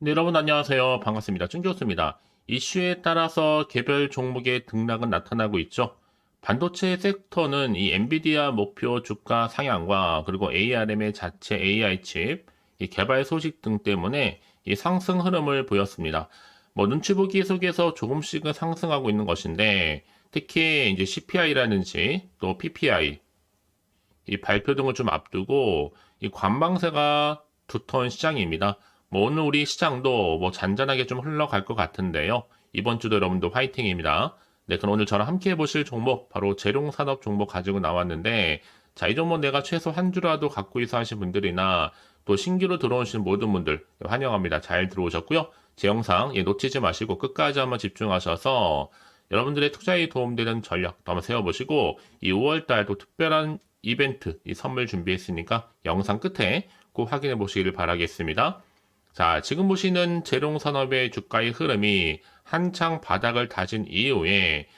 네, 여러분 안녕하세요. 반갑습니다. 준교수입니다. 이슈에 따라서 개별 종목의 등락은 나타나고 있죠. 반도체 섹터는 이 엔비디아 목표 주가 상향과 그리고 ARM의 자체 AI 칩, 이 개발 소식 등 때문에 이 상승 흐름을 보였습니다. 뭐 눈치 보기 속에서 조금씩은 상승하고 있는 것인데 특히 이제 CPI라든지 또 PPI 이 발표 등을 좀 앞두고 이 관망세가 두터운 시장입니다. 뭐 오늘 우리 시장도 뭐 잔잔하게 좀 흘러갈 것 같은데요. 이번 주도 여러분도 화이팅입니다. 네, 그럼 오늘 저랑 함께 해보실 종목 바로 재룡산업 종목 가지고 나왔는데 자, 이 종목 내가 최소 한 주라도 갖고 있어 하신 분들이나 또 신규로 들어오신 모든 분들 환영합니다. 잘 들어오셨고요. 제 영상 예, 놓치지 마시고 끝까지 한번 집중하셔서 여러분들의 투자에 도움되는 전략 또 한번 세워보시고 이 5월달 또 특별한 이벤트 이 선물 준비했으니까 영상 끝에 꼭 확인해 보시기를 바라겠습니다. 자, 지금 보시는 재롱산업의 주가의 흐름이 한창 바닥을 다진 이후에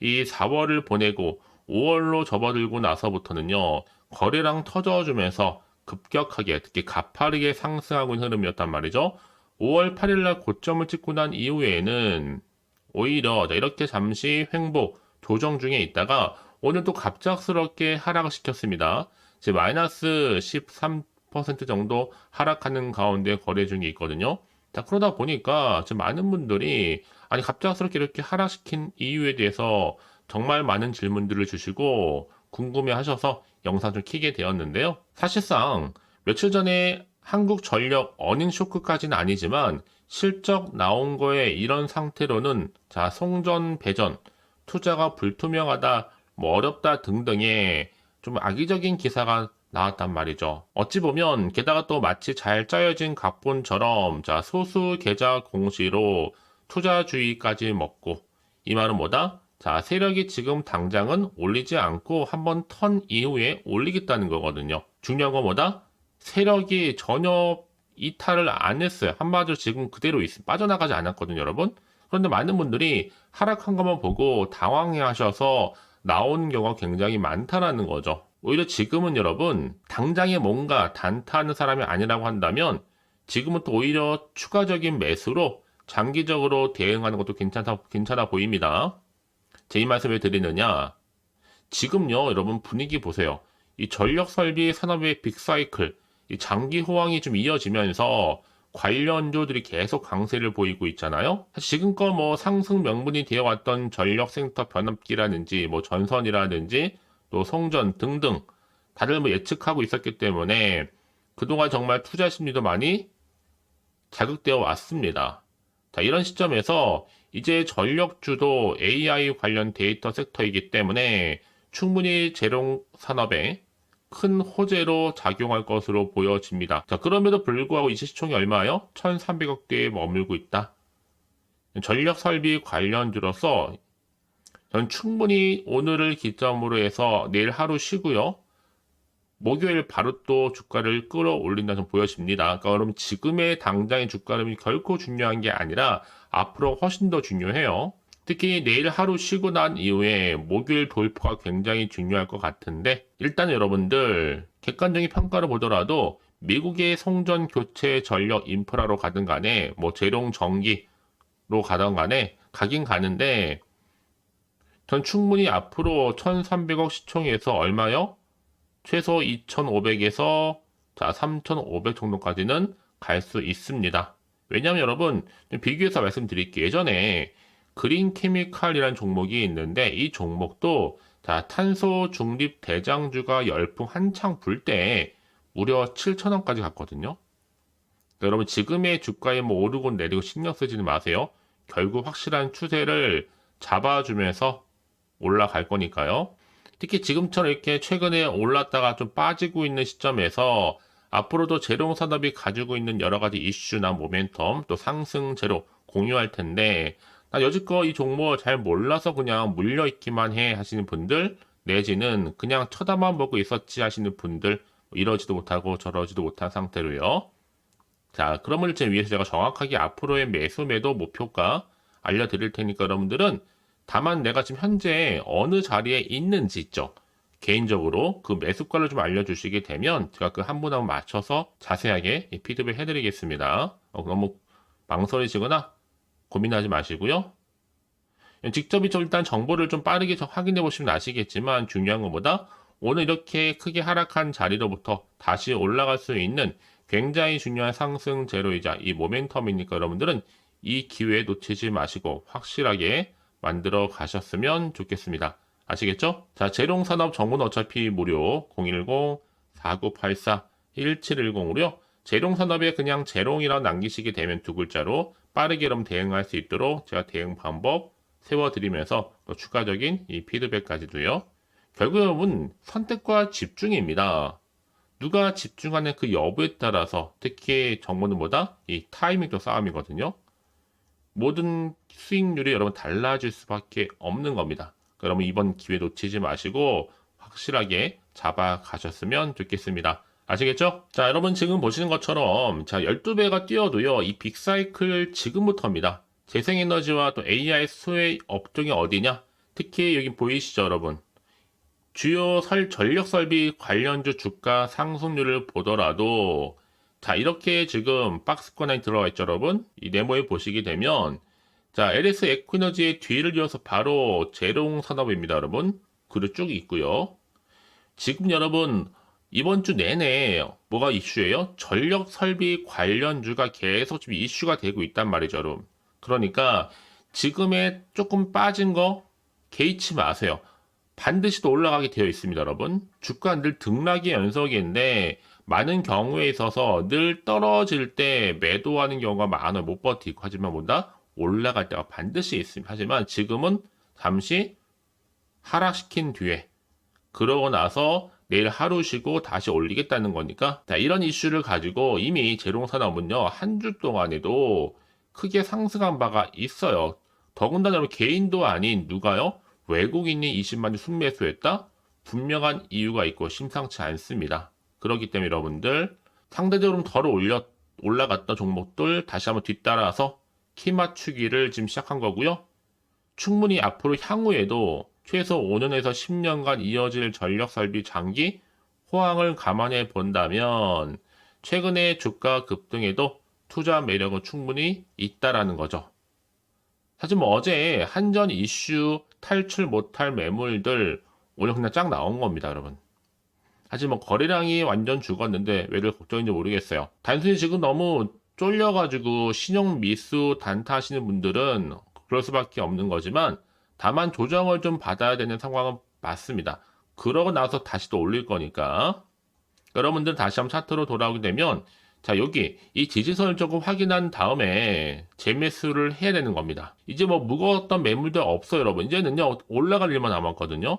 이 4월을 보내고 5월로 접어들고 나서부터는요, 거래량 터져주면서 급격하게, 특히 가파르게 상승하고 있는 흐름이었단 말이죠. 5월 8일날 고점을 찍고 난 이후에는 오히려 이렇게 잠시 횡보, 조정 중에 있다가 오늘 또 갑작스럽게 하락을 시켰습니다. 13% 정도 하락하는 가운데 거래 중에 있거든요. 자, 그러다 보니까 지금 많은 분들이 아니 갑작스럽게 이렇게 하락시킨 이유에 대해서 정말 많은 질문들을 주시고 궁금해 하셔서 영상 좀 키게 되었는데요. 사실상 며칠 전에 한국전력 어닝 쇼크까지는 아니지만 실적 나온 거에 이런 상태로는 자, 송전 배전, 투자가 불투명하다, 뭐 어렵다 등등의 좀 악의적인 기사가 나왔단 말이죠. 어찌 보면 게다가 또 마치 잘 짜여진 각본처럼 자 소수 계좌 공시로 투자주의까지 먹고 이 말은 뭐다? 자 세력이 지금 당장은 올리지 않고 한번 턴 이후에 올리겠다는 거거든요. 중요한 건 뭐다? 세력이 전혀 이탈을 안 했어요. 한마디로 지금 그대로 있, 빠져나가지 않았거든요, 여러분. 그런데 많은 분들이 하락한 것만 보고 당황해 하셔서 나오는 경우가 굉장히 많다라는 거죠. 오히려 지금은 여러분, 당장에 뭔가 단타하는 사람이 아니라고 한다면 지금은 또 오히려 추가적인 매수로 장기적으로 대응하는 것도 괜찮다, 괜찮아 보입니다. 제 이 말씀 왜 드리느냐? 지금요, 여러분 분위기 보세요. 이 전력 설비 산업의 빅사이클, 이 장기 호황이 좀 이어지면서 관련주들이 계속 강세를 보이고 있잖아요. 지금껏 뭐 상승 명분이 되어왔던 전력센터 변압기라든지 뭐 전선이라든지 또 송전 등등 다들 뭐 예측하고 있었기 때문에 그동안 정말 투자 심리도 많이 자극되어 왔습니다. 자, 이런 시점에서 이제 전력주도 AI 관련 데이터 섹터이기 때문에 충분히 재롱 산업에 큰 호재로 작용할 것으로 보여집니다. 자, 그럼에도 불구하고 이제 시총이 얼마요? 1,300억대에 머물고 있다. 전력 설비 관련주로서 전 충분히 오늘을 기점으로 해서 내일 하루 쉬고요. 목요일 바로 또 주가를 끌어올린다 좀 보여집니다. 그러니까 그럼 지금의 당장의 주가는 결코 중요한 게 아니라 앞으로 훨씬 더 중요해요. 특히 내일 하루 쉬고 난 이후에 목요일 돌파가 굉장히 중요할 것 같은데 일단 여러분들 객관적인 평가를 보더라도 미국의 송전 교체 전력 인프라로 가든 간에 뭐 재룡 전기로 가든 간에 가긴 가는데 전 충분히 앞으로 1300억 시총에서 얼마요? 최소 2500에서 자, 3500 정도까지는 갈 수 있습니다. 왜냐하면 여러분 비교해서 말씀드릴게요. 예전에 그린 케미칼이라는 종목이 있는데 이 종목도 자, 탄소 중립 대장주가 열풍 한창 불 때 무려 7천원까지 갔거든요. 그러니까 여러분 지금의 주가에 뭐 오르고 내리고 신경 쓰지는 마세요. 결국 확실한 추세를 잡아주면서 올라갈 거니까요. 특히 지금처럼 이렇게 최근에 올랐다가 좀 빠지고 있는 시점에서 앞으로도 재롱 산업이 가지고 있는 여러 가지 이슈나 모멘텀 또 상승 제로 공유할 텐데 나 여지껏 이 종목 잘 몰라서 그냥 물려 있기만 해 하시는 분들 내지는 그냥 쳐다만 보고 있었지 하시는 분들 이러지도 못하고 저러지도 못한 상태로요. 자, 그러면 이제 위해서 제가 정확하게 앞으로의 매수 매도 목표가 알려드릴 테니까 여러분들은 다만 내가 지금 현재 어느 자리에 있는지 있죠. 개인적으로 그 매수가를 좀 알려주시게 되면 제가 그 한 분 한 분 맞춰서 자세하게 피드백 해드리겠습니다. 어, 너무 망설이시거나 고민하지 마시고요. 직접 좀 일단 정보를 좀 빠르게 좀 확인해 보시면 아시겠지만 중요한 것보다 오늘 이렇게 크게 하락한 자리로부터 다시 올라갈 수 있는 굉장히 중요한 상승 제로이자 이 모멘텀이니까 여러분들은 이 기회 놓치지 마시고 확실하게 만들어 가셨으면 좋겠습니다. 아시겠죠? 자, 재롱산업 정보는 어차피 무료 010-4984-1710으로요. 재롱산업에 그냥 재롱이라 남기시게 되면 두 글자로 빠르게 그럼 대응할 수 있도록 제가 대응 방법 세워드리면서 또 추가적인 이 피드백까지도요. 결국 여러분 선택과 집중입니다. 누가 집중하는 그 여부에 따라서 특히 정보는 뭐다? 이 타이밍도 싸움이거든요. 모든 수익률이 여러분 달라질 수밖에 없는 겁니다. 그러면 이번 기회 놓치지 마시고 확실하게 잡아 가셨으면 좋겠습니다. 아시겠죠? 자, 여러분 지금 보시는 것처럼 자, 12배가 뛰어도요. 이 빅사이클 지금부터입니다. 재생에너지와 또 AI 수혜 업종이 어디냐? 특히 여기 보이시죠, 여러분? 주요 설, 전력 설비 관련주 주가 상승률을 보더라도 자 이렇게 지금 박스권에 들어가 있죠 여러분? 이 네모에 보시게 되면 자 LS 에퀴너지의 뒤를 이어서 바로 제롱 산업입니다 여러분. 글을 쭉 있고요. 지금 여러분 이번 주 내내 뭐가 이슈예요? 전력 설비 관련주가 계속 지금 이슈가 되고 있단 말이죠 여러분. 그러니까 지금에 조금 빠진 거 개의치 마세요 반드시 또 올라가게 되어 있습니다, 여러분. 주가 늘 등락의 연속인데 많은 경우에 있어서 늘 떨어질 때 매도하는 경우가 많아요. 못 버티고 하지만 뭐다 올라갈 때가 반드시 있습니다. 하지만 지금은 잠시 하락시킨 뒤에 그러고 나서 내일 하루 쉬고 다시 올리겠다는 거니까 자, 이런 이슈를 가지고 이미 재롱산업은요 한 주 동안에도 크게 상승한 바가 있어요. 더군다나 개인도 아닌 누가요? 외국인이 20만 주 순매수했다? 분명한 이유가 있고 심상치 않습니다. 그렇기 때문에 여러분들 상대적으로 덜 올려 올라갔던 종목들 다시 한번 뒤따라서 키 맞추기를 지금 시작한 거고요. 충분히 앞으로 향후에도 최소 5년에서 10년간 이어질 전력 설비 장기 호황을 감안해 본다면 최근의 주가 급등에도 투자 매력은 충분히 있다라는 거죠. 사실 뭐 어제 한전 이슈 탈출 못할 매물들 오늘 그냥 쫙 나온 겁니다, 여러분. 하지만 뭐 거래량이 완전 죽었는데 왜를 걱정인지 모르겠어요. 단순히 지금 너무 쫄려가지고 신용 미수 단타하시는 분들은 그럴 수밖에 없는 거지만 다만 조정을 좀 받아야 되는 상황은 맞습니다. 그러고 나서 다시 또 올릴 거니까 여러분들 다시 한번 차트로 돌아오게 되면 자, 여기 이 지지선을 조금 확인한 다음에 재매수를 해야 되는 겁니다. 이제 뭐 무거웠던 매물들 없어요, 여러분. 이제는요, 올라갈 일만 남았거든요.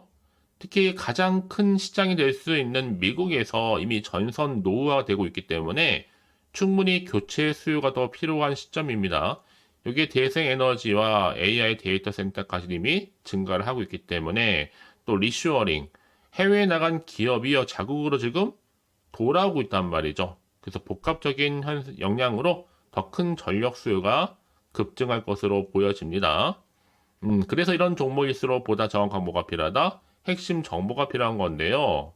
특히 가장 큰 시장이 될 수 있는 미국에서 이미 전선 노후화가 되고 있기 때문에 충분히 교체 수요가 더 필요한 시점입니다. 여기에 대생 에너지와 AI 데이터 센터까지 이미 증가를 하고 있기 때문에 또 리슈어링, 해외에 나간 기업이요, 자국으로 지금 돌아오고 있단 말이죠. 그래서 복합적인 영향으로 더 큰 전력 수요가 급증할 것으로 보여집니다. 음, 그래서 이런 종목일수록 보다 정확한 뭐가 필요하다? 핵심 정보가 필요한 건데요.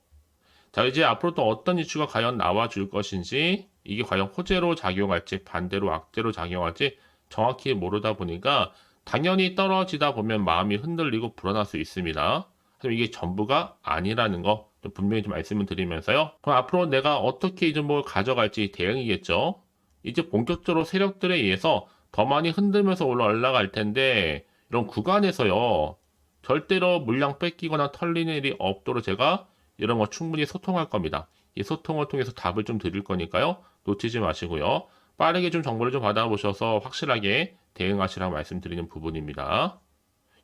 자, 이제 앞으로 또 어떤 이슈가 과연 나와줄 것인지, 이게 과연 호재로 작용할지, 반대로 악재로 작용할지 정확히 모르다 보니까 당연히 떨어지다 보면 마음이 흔들리고 불안할 수 있습니다. 하지만 이게 전부가 아니라는 거 분명히 좀 말씀을 드리면서요. 그럼 앞으로 내가 어떻게 이 종목을 가져갈지 대응이겠죠. 이제 본격적으로 세력들에 의해서 더 많이 흔들면서 올라갈 텐데 이런 구간에서요. 절대로 물량 뺏기거나 털리는 일이 없도록 제가 이런 거 충분히 소통할 겁니다. 이 소통을 통해서 답을 좀 드릴 거니까요. 놓치지 마시고요. 빠르게 좀 정보를 좀 받아보셔서 확실하게 대응하시라고 말씀드리는 부분입니다.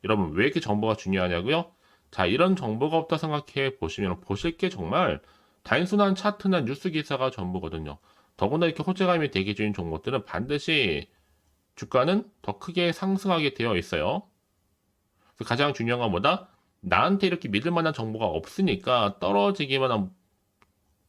여러분 왜 이렇게 정보가 중요하냐고요? 자, 이런 정보가 없다 생각해 보시면 보실 게 정말 단순한 차트나 뉴스 기사가 전부거든요. 더구나 이렇게 호재감이 대기 중인 종목들은 반드시 주가는 더 크게 상승하게 되어 있어요. 가장 중요한 건 뭐다? 나한테 이렇게 믿을 만한 정보가 없으니까 떨어지기만 하면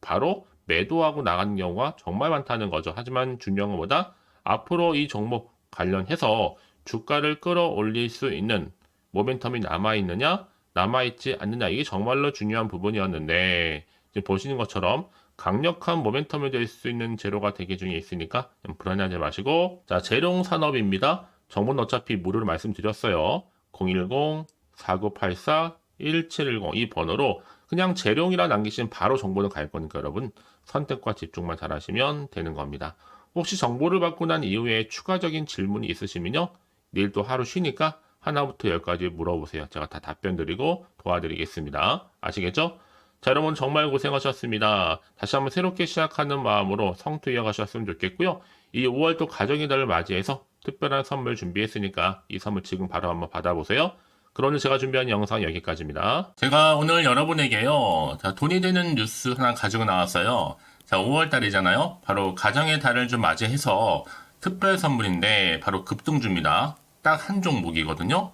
바로 매도하고 나가는 경우가 정말 많다는 거죠. 하지만 중요한 건 뭐다? 앞으로 이 종목 관련해서 주가를 끌어올릴 수 있는 모멘텀이 남아있느냐? 남아있지 않느냐 이게 정말로 중요한 부분이었는데 지금 보시는 것처럼 강력한 모멘텀이 될 수 있는 재료가 대기 중에 있으니까 좀 불안해하지 마시고 자 재룡 산업입니다. 정보는 어차피 무료로 말씀드렸어요. 010-4984-1710 이 번호로 그냥 재룡이라 남기시면 바로 정보는 갈 거니까 여러분 선택과 집중만 잘 하시면 되는 겁니다. 혹시 정보를 받고 난 이후에 추가적인 질문이 있으시면요. 내일 또 하루 쉬니까 하나부터 열까지 물어보세요. 제가 다 답변 드리고 도와드리겠습니다. 아시겠죠? 자, 여러분 정말 고생하셨습니다. 다시 한번 새롭게 시작하는 마음으로 성투 이어가셨으면 좋겠고요. 이 5월 또 가정의 달을 맞이해서 특별한 선물 준비했으니까 이 선물 지금 바로 한번 받아보세요. 그러면 제가 준비한 영상 여기까지입니다. 제가 오늘 여러분에게요. 자, 돈이 되는 뉴스 하나 가지고 나왔어요. 자, 5월 달이잖아요. 바로 가정의 달을 좀 맞이해서 특별 선물인데 바로 급등주입니다. 딱 한 종목이거든요.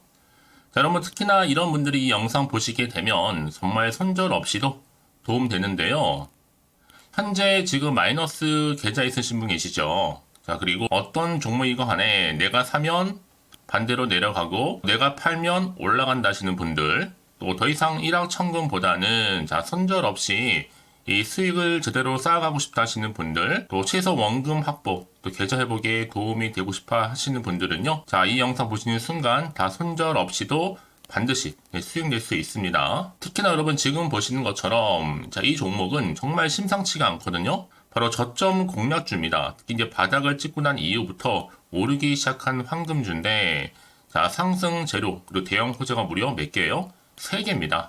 자, 여러분 특히나 이런 분들이 이 영상 보시게 되면 정말 손절 없이도 도움 되는데요. 현재 지금 마이너스 계좌 있으신 분 계시죠? 자, 그리고 어떤 종목이건 간에 내가 사면 반대로 내려가고 내가 팔면 올라간다 하시는 분들 또 더 이상 일확천금보다는 자, 손절 없이 이 수익을 제대로 쌓아가고 싶다 하시는 분들, 또 최소 원금 확보, 또 계좌 회복에 도움이 되고 싶어 하시는 분들은요. 자, 이 영상 보시는 순간 다 손절 없이도 반드시 네, 수익 낼수 있습니다. 특히나 여러분 지금 보시는 것처럼 자, 이 종목은 정말 심상치가 않거든요. 바로 저점 공략주입니다. 특히 이제 바닥을 찍고 난 이후부터 오르기 시작한 황금주인데 자, 상승 재료 그리고 대형 호재가 무려 몇 개예요? 3개입니다.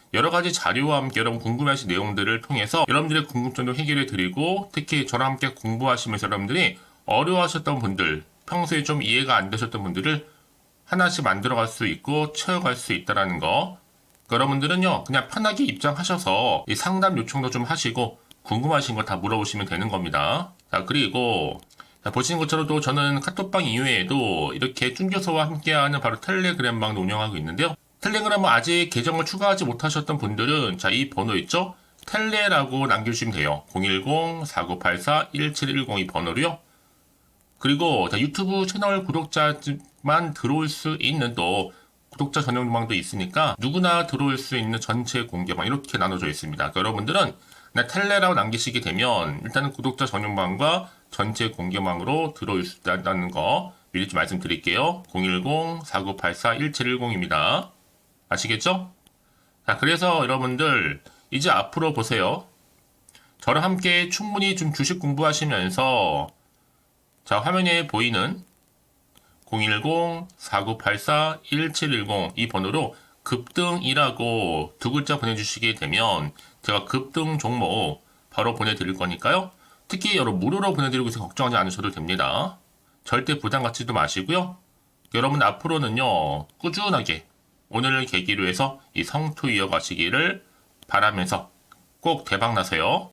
여러 가지 자료와 함께 여러분 궁금하신 내용들을 통해서 여러분들의 궁금증도 해결해 드리고 특히 저랑 함께 공부하시면서 여러분들이 어려워하셨던 분들 평소에 좀 이해가 안 되셨던 분들을 하나씩 만들어갈 수 있고 채워갈 수 있다라는 거. 여러분들은요 그냥 편하게 입장하셔서 이 상담 요청도 좀 하시고 궁금하신 거 다 물어보시면 되는 겁니다. 자 그리고 자, 보시는 것처럼 또 저는 카톡방 이외에도 이렇게 쭝교서와 함께하는 바로 텔레그램방도 운영하고 있는데요 텔레그램은 아직 계정을 추가하지 못하셨던 분들은 자 이 번호 있죠 텔레라고 남겨주시면 돼요 010-4984-1710이 번호로요 그리고 자, 유튜브 채널 구독자만 들어올 수 있는 또 구독자 전용방도 있으니까 누구나 들어올 수 있는 전체 공개방 이렇게 나눠져 있습니다. 그러니까 여러분들은 그냥 텔레라고 남기시게 되면 일단은 구독자 전용방과 전체 공개방으로 들어올 수 있다는 거 미리 좀 말씀드릴게요. 010-4984-1710입니다. 아시겠죠? 자, 그래서 여러분들 이제 앞으로 보세요. 저랑 함께 충분히 좀 주식 공부하시면서 자, 화면에 보이는 010-4984-1710 이 번호로 급등이라고 두 글자 보내주시게 되면 제가 급등 종목 바로 보내드릴 거니까요. 특히 여러분 무료로 보내드리고 있어 걱정하지 않으셔도 됩니다. 절대 부담 갖지도 마시고요. 여러분 앞으로는요 꾸준하게 오늘을 계기로 해서 이 성투 이어가시기를 바라면서 꼭 대박 나세요.